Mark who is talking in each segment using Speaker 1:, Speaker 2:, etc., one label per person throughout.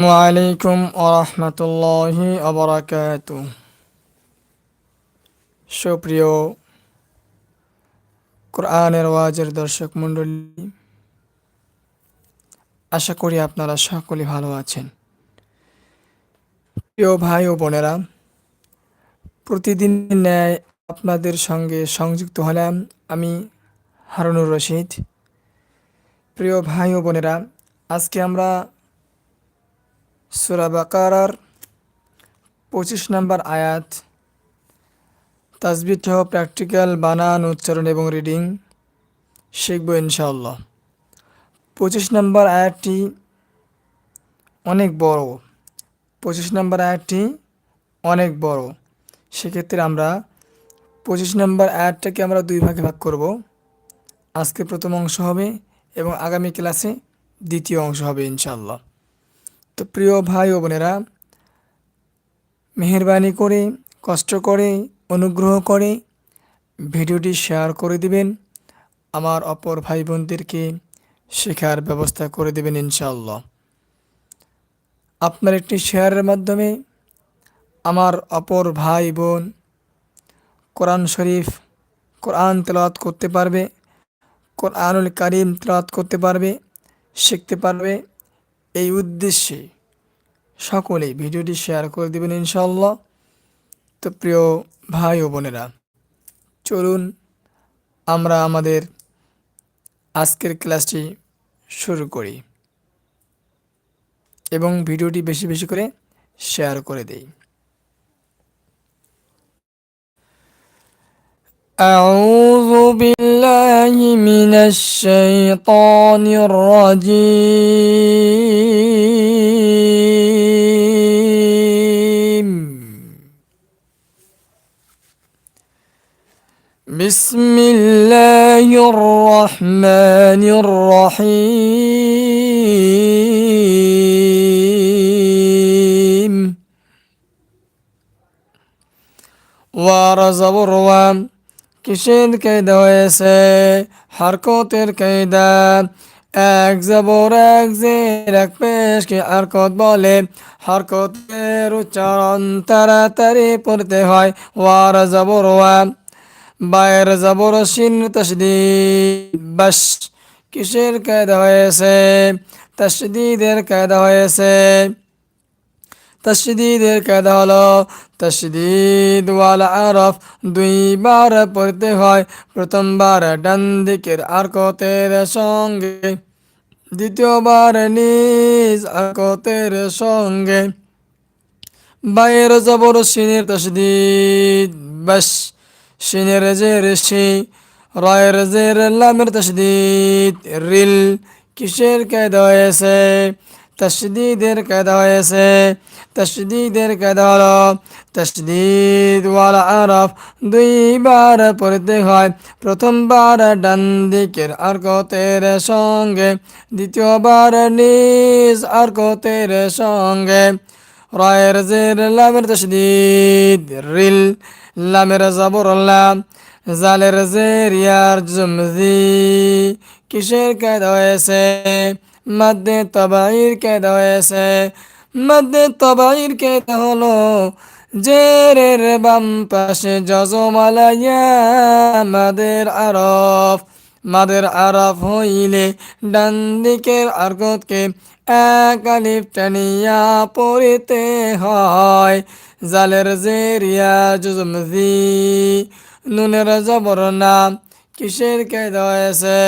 Speaker 1: আলাইকুম আরহামতুল্লাহি আবরাকাত সুপ্রিয় কোরআনের ওয়াজের দর্শক মণ্ডলী, আশা করি আপনারা সকলে ভালো আছেন। প্রিয় ভাই ও বোনেরা, প্রতিদিন ন্যায় আপনাদের সঙ্গে সংযুক্ত হলাম আমি হারুনুর রশিদ। প্রিয় ভাই ও বোনেরা, আজকে আমরা সুরা বাকারার পঁচিশ নম্বর আয়াত। তাজবিদ সহ প্র্যাকটিক্যাল বানান, উচ্চারণ এবং রিডিং শিখব ইনশাআল্লাহ। পঁচিশ নম্বর আয়াতটি অনেক বড়। পঁচিশ নম্বর আয়াতটি অনেক বড়। সেক্ষেত্রে আমরা পঁচিশ নম্বর আয়াতটাকে আমরা দুই ভাগে ভাগ করব। আজকে প্রথম অংশ হবে এবং আগামী ক্লাসে দ্বিতীয় অংশ হবে ইনশাআল্লাহ। তো প্রিয় ভাই ও বোনেরা, মেহরবানি করে, কষ্ট করে, অনুগ্রহ করে ভিডিওটি শেয়ার করে দিবেন। আমার অপর ভাই বোনদেরকে শেখার ব্যবস্থা করে দেবেন ইনশাআল্লাহ। আপনার একটি শেয়ারের মাধ্যমে আমার অপর ভাই বোন কোরআন শরীফ, কোরআন তেলাওয়াত করতে পারবে, কোরআনুল কারিম তেলাওয়াত করতে পারবে, শিখতে পারবে এই উদ্দেশ্যে সকলে ভিডিওটি শেয়ার করে দেবেন ইনশাল্লাহ তো প্রিয় ভাই ও বোনেরা চলুন আমরা আমাদের আজকের ক্লাসটি শুরু করি এবং ভিডিওটি বেশি বেশি করে শেয়ার করে দেই أعوذ بالله من الشيطان الرجيم. بسم الله الرحمن الرحيم. ورزبر وام কিসের কায়দা হয়েছে? হারকতের কায়দা এক জবর, এক জের, এক পেশ পেশকে হারকত বলে? হারকতের উচ্চারণ তাড়াতাড়ি পড়তে হয়। ওয়ার জবর ওয়া বায়ের জবর, শিন তসদিদ বাস কিসের কায়দা হয়েছে? তসদিদের কায়দা হয়েছে। তসদিদের কায়দা হলো তসদিদ ওয়াল আরফ দুইবার পড়তে হয়, প্রথমবার ডান দিকের আরকতের সঙ্গে, দ্বিতীয়বার নিজ আরকতের সঙ্গে। বাইয়ের জবর সিনের তসদিদ বাস সিনের জের সি, রয়ের জের লামের তসদিদ রিল কিসের কায়দা হয়েছে? তসদিদের কায়দা হয়েছে। তসদিদের কায়দা হলো তসদিদ ওয়াল আরফ দুইবার পড়তে হয়। প্রথমবার ডান দিকের আরকতের সঙ্গে, দ্বিতীয়বার নিজ আরকতের সঙ্গে। রয়ের জের লামের তসদিদ রিল লামের জবর লাম, জালের জের ইয়ার জমজি। কিসের কায়দা হয়েছে? মধ্যে তবাইর কেদা হয়েছে মধ্যে তবাইর কেদা হলো, জেরের বাম পাশে যজমালাইয়া মাদের আরফ মাদের আরফ হইলে ডান দিকের আরগতকে এক টানিয়া পড়িতে হয়। জালের জেরিয়া জুজমজি নুনের জবর নাম কিসের কায়দা হয়েছে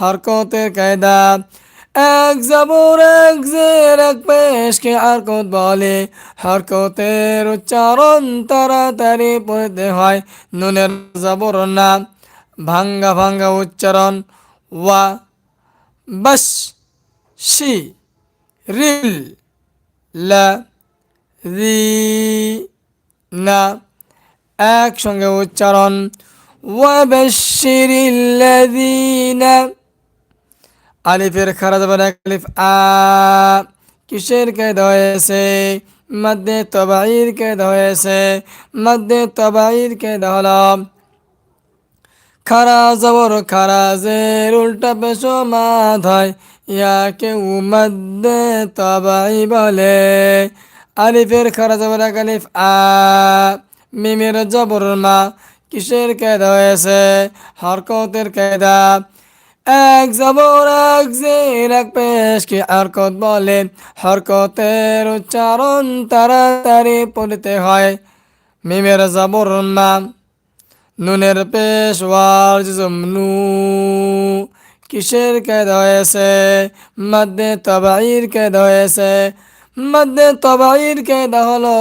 Speaker 1: হরকতের কায়দা এক জবর, এক জের, এক পেশকে হরকত বলে। হরকতের উচ্চারণ তাড়াতাড়ি পড়তে হয় নুনের জবর নাম ভাঙ্গা ভাঙ্গা উচ্চারণ। ওয়া, বাস, শি, রিল, লা, রি, না। একসঙ্গে উচ্চারণ। ওয়া ওয়াবাশিরিল্লাযীনা আলিফের খারা যাবার আলিফ, আ, কিসের কায়দা হয়েছে? মধ্যে তবাইর কায়দা হয়েছে। মধ্যে তবাইর কায়দা হলো। খারা জবর, খারা জের, উল্টা পেশো মাধ হয়। ইয়াকে উমদ্দে তবাই বলে। আলিফের খারা জবর আলিফ, আ, মিমের জবর মা, কিসের কেদা হয়েছে? হরকতের কেদা এক জবর, এক জের এক পেশ কি হরকত বলে? হরকতের উচ্চারণ তাড়াতাড়ি পড়তে হয়। মিমের জবর নাম, নুনের পেশ ওয়ার জমনু কিসের কেদ হয়েছে? মধ্যে তবাইর কেদ হয়েছে? মধ্যে তবাইর কেদ হলো?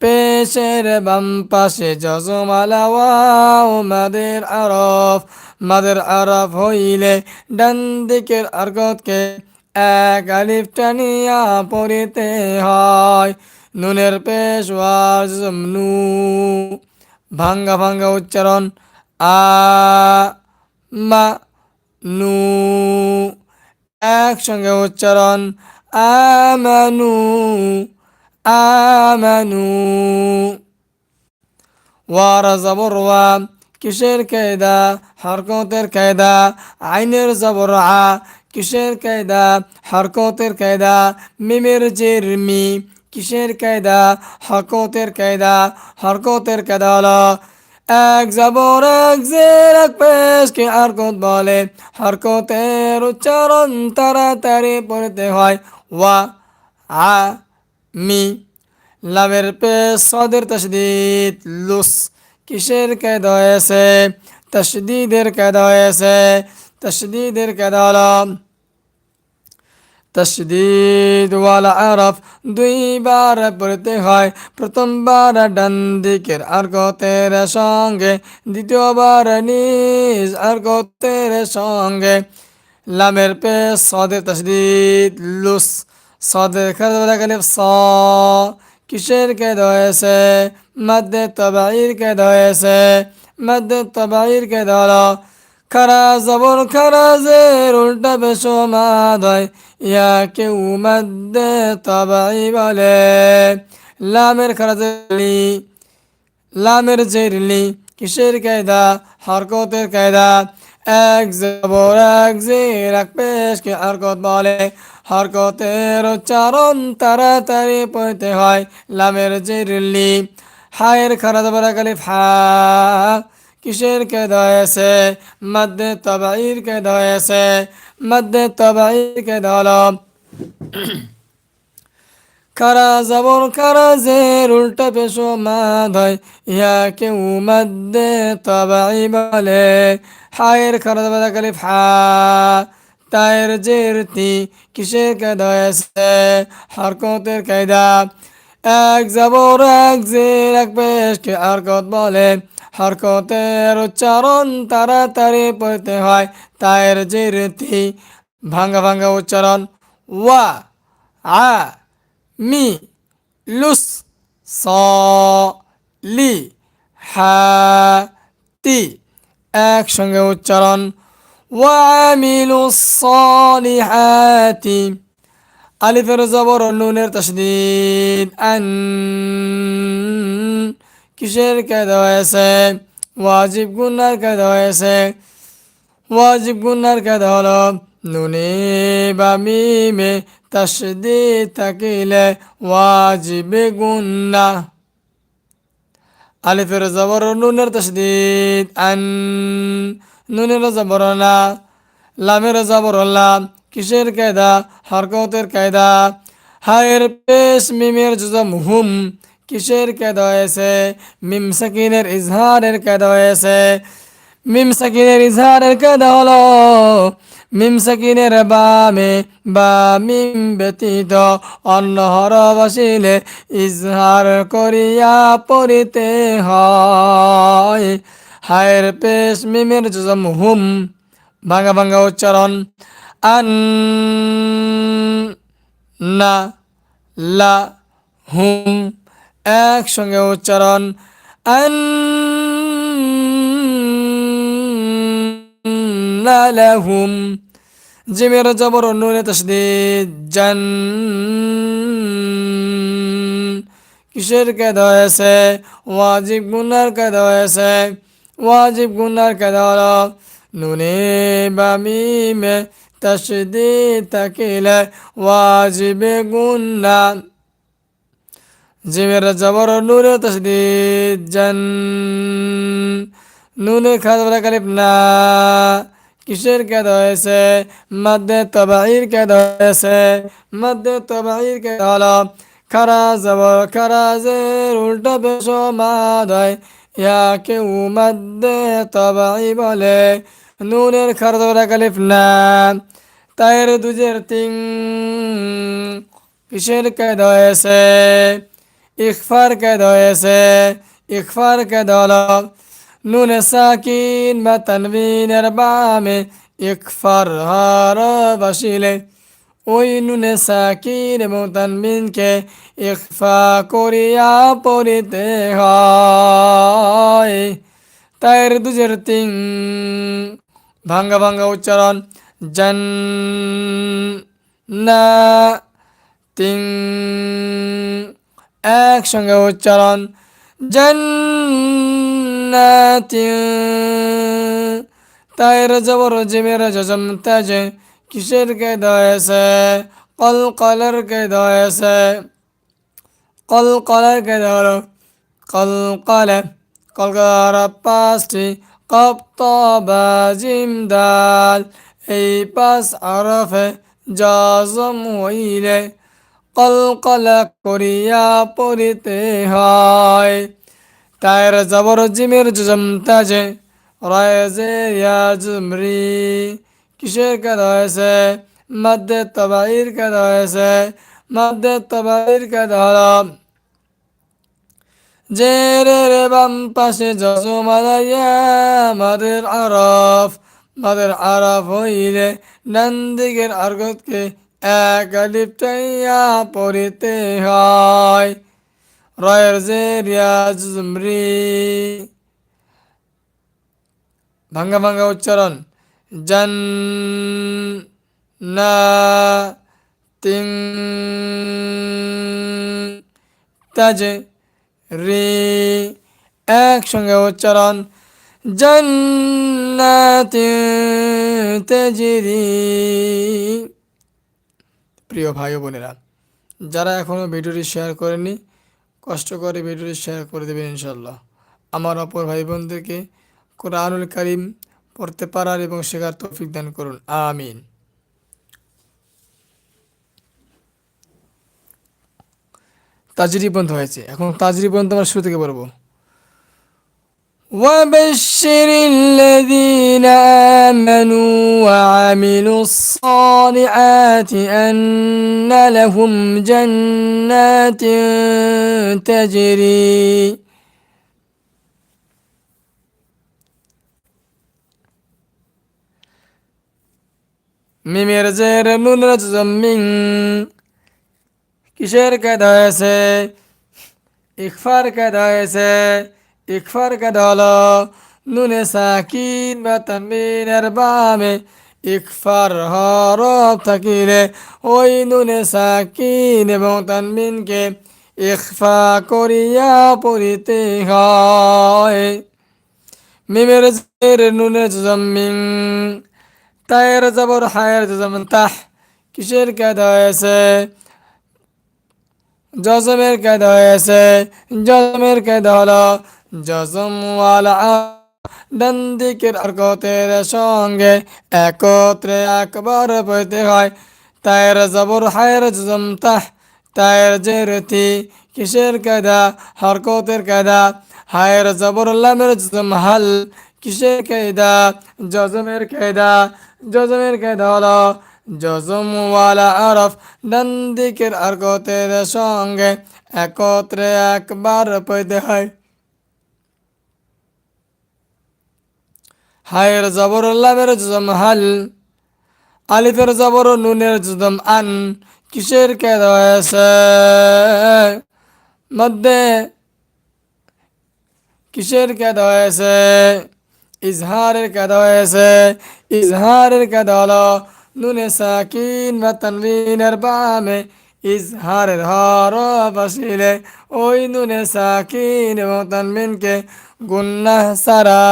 Speaker 1: পেশের বাম পাশে যজমালা ওয়াও মাদের আরফ। মাদের আরফ হইলে ডান দিকের আর্গতকে এক আলিফ টানিয়া পড়িতে হয়। নুনের পেশ নু ভাঙ্গা ভাঙ্গা উচ্চারণ আ, মা, নু। একসঙ্গে উচ্চারণ আমানু আমানু। ওয়ারা জবর ওয়া কিসের কায়দা? হরকতের কায়দা। আইনের জবর কিসের কায়দা? হরকতের কায়দা। মিমের জের মি কিসের কায়দা? হরকতের কায়দা। হরকতের কায়দা হলো এক জবর, এক জের, এক পেশকে হরকত বলে। হরকতের উচ্চারণ তাড়াতাড়ি পড়তে হয়। ওয়া, আ, মি। লাভের পেশ, সদের তসদিদ লুস। কিসের কেদ হয়েছে তসদিদের কেদ হয়েছে তসদিদের কেদ হলো তসদিদ ওয়ালা আরফ দুইবার পড়তে হয়। প্রথমবার ডান দিকের আরগতের সঙ্গে, দ্বিতীয়বার নিজ আরগতের সঙ্গে। লামের পে সদের তসদিদ লুস সদের খালি কিসের কেদ হয়েছে মধ্যে তবাইর কেদ হয়েছে মধ্যে তবাইর কেদ হলো খারা জবর খারা জের উল্টা বেশো মাদয় ইয়াকে উমদ্দে তবাই বলে। লামের খারা জেরলি, লামের জেরলি, কিসের কায়দা? হরকতের কায়দা। এক জবর এক জের, এক পেশকে হরকত বলে। হরকতের উচ্চারণ তাড়াতাড়ি পড়তে হয়, লামের জেরলি। হায়ের খারা জবর এক আলিফ হা কিসের কেদ হয়েছে মধ্যে তবাইর কেদ হয়েছে মধ্যে তবাইর কেদ হলো খারা জবর, খারা জের, উল্টা পেশো মাধয় ইয়াকে মধ্যে তবাই বলে। হায়ের খারা জবর কালিফ হা জের তি কিসের কেদ হয়েছে হরকতের কায়দা এক জবর, এক জের এক পেশকে হরকত বলে? হরকতের উচ্চারণ তাড়াতাড়ি পড়তে হয় তায়ের জেরতি। ভাঙ্গা ভাঙ্গা উচ্চারণ। ওয়া, আ, মি, লুস, স, লি, হা, তি। একসঙ্গে উচ্চারণ। ওয়া ওয়ামিলু সলিহাতি। আলিফের জবর, নুনের তসদিদ আন কিসের কেদ হয়েছে? ওয়াজিব গুনার কেদ হয়েছে। ওয়াজিব গুনার কেদ হলো, নুনে বা মিমে তসদি থাকিলে ওয়াজিবে গুন্না। আলিফের জবর, নুনের তসদিদ আন নুনের জবর না, লামের জবর লাম কিসের কায়দা? হরকতের কায়দা। হায়ের পেশ মিমের জুজম হুম কিসের কেদ হয়েছে? মিম সাকিনের ইজহারের কেদ হয়েছে। মিম সাকিনের ইজহারের কেদ হলো, মিম সাকিনের বামে বা মিম ব্যতীত অন্য হর বসিলে ইজহার করিয়া পড়িতে হয়। হায়ের পেশ মিমের জুজম হুম ভাঙা ভাঙা উচ্চারণ। আন না লা হুম একসঙ্গে উচ্চারণ আন্নালাহুম জিমের জবর নুনে তসদিদ জান কিসের কেদ হয়েছে? ওয়াজিব গুনার কেদ হয়েছে? ওয়াজিব গুনার কেদ নুনে বা মিমে তসদিদ থাকিলে ওয়াজিবে গুন্না জিমের জবর নুরে তসদিদ জন নুনে খাদরা কালিফ না, কিসের কেদ হয়েছে? মধ্যে তবাইর কেদ হয়েছে। মধ্যে তবাইর কেদ হলো খারা জবর খারাজের উল্টা বেশ মাদ হয় ইয়াকে মধ্যে তবাই বলে নুনের খারদরা কালিফ তাইর দুজের তিন কিসের কেদ হয়েছে ইকফার কেদ হয়েছে ইকফার কেদ হলো নুন সাকিন বা তানবিনের বামে ইকফার হার বাসিলে। ওই নুনে সাকিন এবং তানবিনকে ইকফা করিয়া পড়িতে হয়। তাইর দুজের তিন ভাঙ্গা ভাঙ্গা উচ্চারণ জন না তিন একসঙ্গে উচ্চারণ জন্নাতি তাইর জবর জিমের জজম তাজে কিসের কে দয়েছে? কল কলার কে দয়েছে? কল কলার কে ধর কল কলে কলকার পাঁচটি কপ জিম দাল এই পাঁচ আরফে জজম হইলে কলকলা করিয়া পড়িতে হয় তাইর জবর জিমের জুজম তাজে রয়েছে ইয়াজমরি কিসের কাদ হয়েছে মধ্যে তবাইর কাদ হয়েছে মধ্যে তবাইর কাদ হল যে রে রে বাম পাশে জজমালাইয়া মাদের আরফ মাদের আরফ হইলে ডান দিকের আর্গতকে এক লিপটাইয়া পড়িতে হয়। রয়ের যে রিয়াজ জুমরি। ভাঙ্গা ভাঙ্গা উচ্চারণ। জন না তিং তাজে রি, একসঙ্গে উচ্চারণ, জন্নাতি তেজিরি। প্রিয় ভাই বোনেরা, যারা এখনও ভিডিওটি শেয়ার করেনি কষ্ট করে ভিডিওটি শেয়ার করে দেবেন ইনশাল্লাহ আমার অপর ভাই বোনদেরকে কোরআনুল করিম পড়তে পারার এবং শেখার তৌফিক দান করুন। আমিন। তাজরি বন্ধ হয়েছে এখন তাজরি বন্ধ আমরা শুরু থেকে বলবো وبشر الذين آمنوا وعملوا الصالحات أن لهم جنات تجري মিমের জের নুন জমিন কিসের কায়দ হয়েছে? ইকফার কায়দ হয়েছে। ইকফার কায়দ হলো নুনে সাকিন বা তানবিনের বামে ইকফার হরফ থাকিলে ওই নুনে সাকিন এবং তানবিনকে ইকফা করিয়া পড়িতে হয়। মিমের জের নুনের জমিন তায়ের জবর, হায়ের জমন তাহ, কিসের কায়দ হয়েছে? জজমের কায়দ হয়েছে। জজমের কায়দ হলো, জজম ডান দিকের অর্কতের সঙ্গে একত্রে একবার পড়তে হয়। তায়ের জবর, হায়ের জজম, তাহ, তায়ের জেরতি, কিসের কায়দা? হরকতের কায়দা। হায়ের জবর, লামের জজম, হাল, কিসের কায়দা? জজমের কায়দা। জজমের কায়দা হলো জজম ওয়ালা আরফ, ডান দিকের আরকতের সঙ্গে একত্রে একবার পড়তে হয়। হায়ের জবর লামের জজম হাল, আলিফের জবর নুনের জজম আন, কিসের কে হয়েছে? মধ্যে কিসের কায়দা হয়েছে? ইজহারের কাদা হয়েছে? ইজহারের কাদা হলো নুনে সাকিন বা তানবিনের বামে ইজহারের হর বসিলে। ওই নুনে সাকিন এবং তানবিনকে গুন্না সারা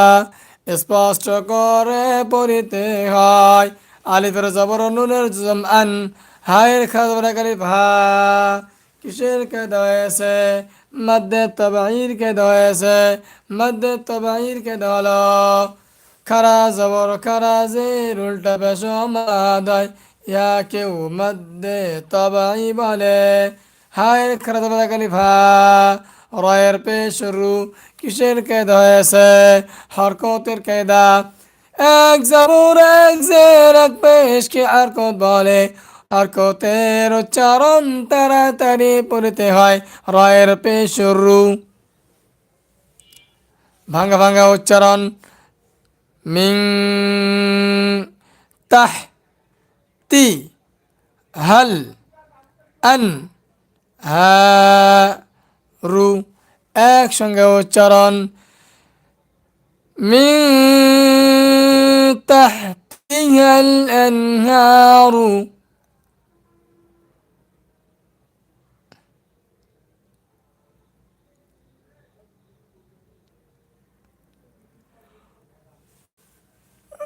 Speaker 1: স্পষ্ট করে পড়িতে হয়। আলিফের জবর নুনের জম আন হায়ের খাজবরা কালিফ হা। কিসের কেদা হয়েছে? মধ্যে তবাইর কেদা হয়েছে। মধ্যে তবাইর কেদা হলো খারা জবর খারা জের উল্টা মাদায় ইয়া কেউ মধ্যে তবাই বলে। হায়ের খারা জবরা কালিফ, রয়ের পেশ রু, কিসের কেদা হয়েছে? হরকতের কেদা? এক জবর, এক জের, এক পেশ কি হরকত বলে? হরকতের উচ্চারণ তাড়াতাড়ি পড়তে হয়, রয়ের পেশ রু। ভাঙ্গা ভাঙ্গা উচ্চারণ মিং তাহ তি হল আন রু একসঙ্গে উচ্চারণ মিং তাহ তি হল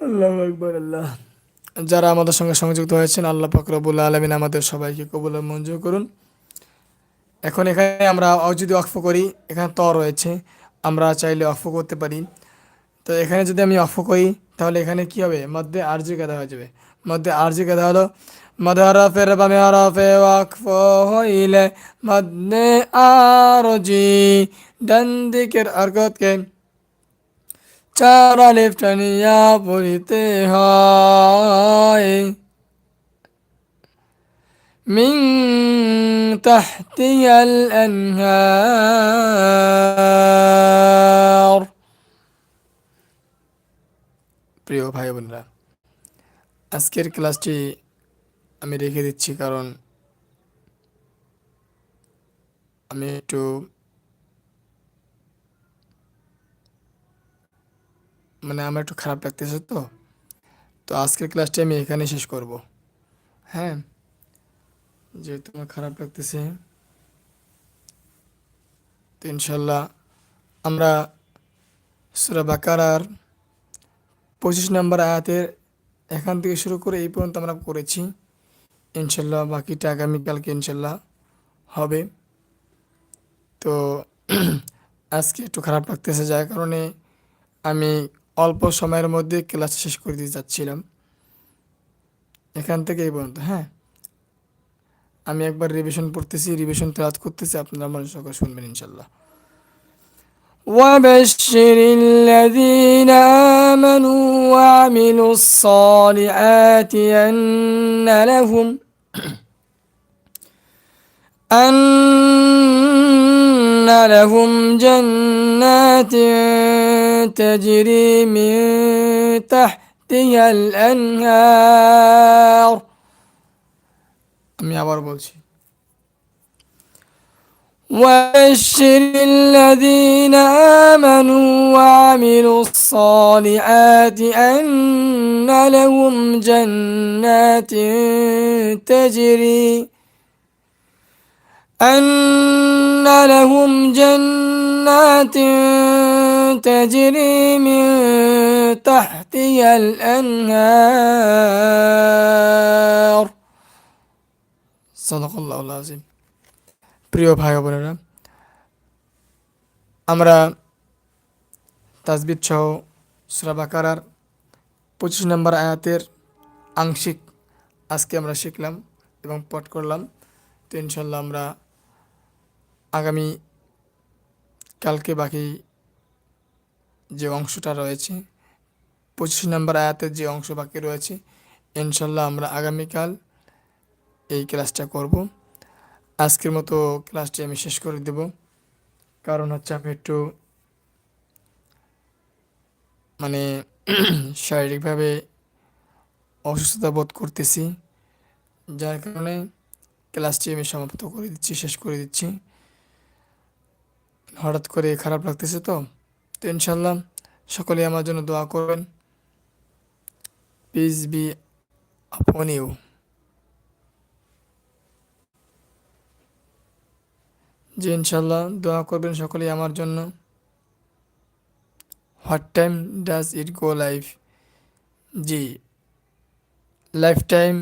Speaker 1: আল্লাহ আকবর, আল্লাহ। যারা আমাদের সঙ্গে সংযুক্ত হয়েছেন, আল্লাহ ফকরবুল্লা আলমিন আমাদের সবাইকে কবুল মঞ্জুর করুন। এখন এখানে আমরা যদি অক্ফ করি, এখানে ত রয়েছে, আমরা চাইলে অক্ফ করতে পারি। তো এখানে যদি আমি অক্ফ করি, তাহলে এখানে কি হবে? মধ্যে আরজি কাদা হয়ে যাবে। মধ্যে আরজি কাদা হলো হইলে মধ্যে আরজি, ডান দিকের আরগতকে চার আলিফ টানিয়া পড়িতে হয় من تحتها الأنهار প্রিয় ভাই বোনেরা আজকের ক্লাসটি আমি রেখে দিচ্ছি কারণ আমি একটু মানে আমার একটু খারাপ লাগতেছে তো। তো আজকের ক্লাসটি আমি এখানে শেষ করব। হ্যাঁ? যেহেতু আমার খারাপ লাগতেছে। তো ইনশাল্লাহ আমরা সুরা বাকারার পঁচিশ নম্বর আয়াতের এখান থেকে শুরু করে এই পর্যন্ত আমরা করেছি। ইনশাল্লাহ বাকিটা আগামীকালকে ইনশাল্লাহ হবে। তো আজকে একটু খারাপ লাগতেছে, যার কারণে আমি অল্প সময়ের মধ্যে ক্লাস শেষ করে দিতে যাচ্ছিলাম এখান থেকে এই পর্যন্ত হ্যাঁ আমি একবার রিভিশন পড়তেছি রিভিশন তেলাত করতেছি আপনারা আমার সকাল শুনবেন ইনশাল্লাহ وبشر الذين آمنوا وعملوا الصالحات أن لهم أن لهم جنات تجري من تحتها الأنهار আমি আবার বলছি وبشر الذين آمنوا وعملوا الصالحات أن لهم جنات تجري أن لهم جنات تجري من تحتها الأنهار সদকাল্লাহ আজিম প্রিয় ভাই বোনেরা আমরা তাজবিদ সহ সুরাবাকারার পঁচিশ নম্বর আয়াতের আংশিক আজকে আমরা শিখলাম এবং পট করলাম তো ইনশাল্লাহ আমরা আগামী কালকে বাকি যে অংশটা রয়েছে, পঁচিশ নম্বর আয়াতের যে অংশ বাকি রয়েছে, ইনশাল্লাহ আমরা আগামীকাল এই ক্লাসটা করব। আজকের মতো ক্লাসটি আমি শেষ করে দেব। কারণ হচ্ছে আমি একটু মানে শারীরিকভাবে অসুস্থতা বোধ করতেছি। যার কারণে ক্লাসটি আমি সমাপ্ত করে দিচ্ছি, শেষ করে দিচ্ছি। হঠাৎ করে খারাপ লাগতেছে তো? তো ইনশাল্লাহ সকলে আমার জন্য দোয়া করবেন। পিস বি আপন ইউ যে ইনশাল্লাহ দোয়া করবেন সকলেই আমার জন্য। What time does it go life G life time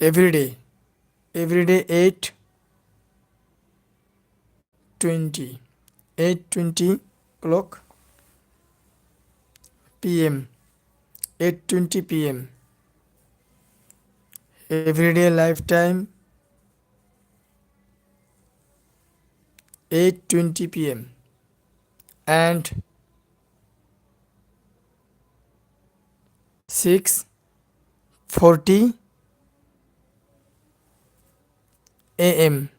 Speaker 1: everyday everyday eight 20 820 clock pm 820 pm everyday lifetime 8:20 pm and 6:40 am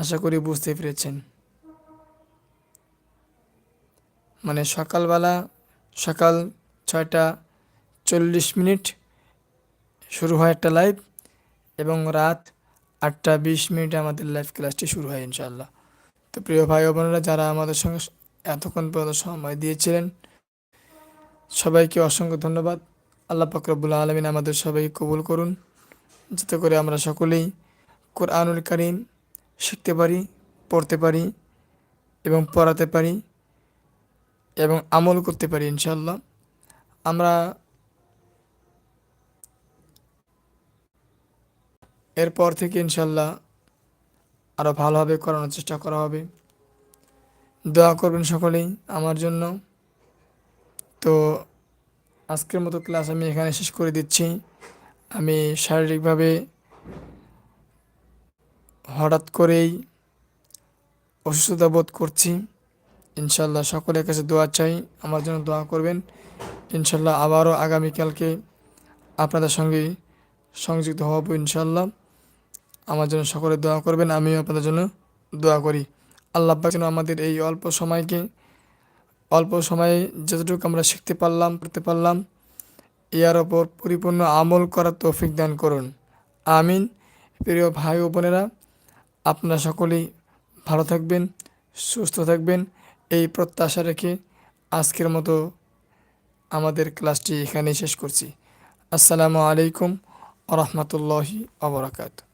Speaker 1: আশা করি বুঝতে পেরেছেন। মানে সকালবেলা সকাল ছয়টা চল্লিশ মিনিট শুরু হয় একটা লাইভ এবং রাত আটটা বিশ মিনিটে আমাদের লাইভ ক্লাসটি শুরু হয় ইনশাল্লাহ তো প্রিয় ভাই বোনেরা, যারা আমাদের সঙ্গে এতক্ষণ পর্যন্ত সময় দিয়েছিলেন, সবাইকে অসংখ্য ধন্যবাদ। আল্লাহ পাকরবুল্লা আলমিন আমাদের সবাই কবুল করুন। যাতে করে আমরা সকলেই কোরআনুল করিম শিখতে পারি, পড়তে পারি এবং পড়াতে পারি এবং আমল করতে পারি ইনশাল্লাহ আমরা এরপর থেকে ইনশাল্লাহ আরও ভালোভাবে করানোর চেষ্টা করা হবে। দোয়া করবেন সকলেই আমার জন্য। তো আজকের মতো ক্লাস আমি এখানে শেষ করে দিচ্ছি। আমি শারীরিকভাবে হঠাৎ করেই অসুস্থতা বোধ করছি। ইনশাল্লাহ সকলের কাছে দোয়া চাই, আমার জন্য দোয়া করবেন। ইনশাল্লাহ আবারও আগামীকালকে আপনাদের সঙ্গে সংযুক্ত হব ইনশাল্লাহ। আমার জন্য সকলে দোয়া করবেন, আমিও আপনাদের জন্য দোয়া করি। আল্লাহ যেন আমাদের এই অল্প সময়কে, অল্প সময়ে যতটুকু আমরা শিখতে পারলাম পড়তে পারলাম, ইয়ার ওপর পরিপূর্ণ আমল করার তৌফিক দান করুন। আমিন। প্রিয় ভাই ও বোনেরা আপনারা সকলেই ভালো থাকবেন, সুস্থ থাকবেন। এই প্রত্যাশা রেখে আজকের মতো আমাদের ক্লাসটি এখানেই শেষ করছি। আসসালামু আলাইকুম রহমতুল্লাহি আবরাকাতু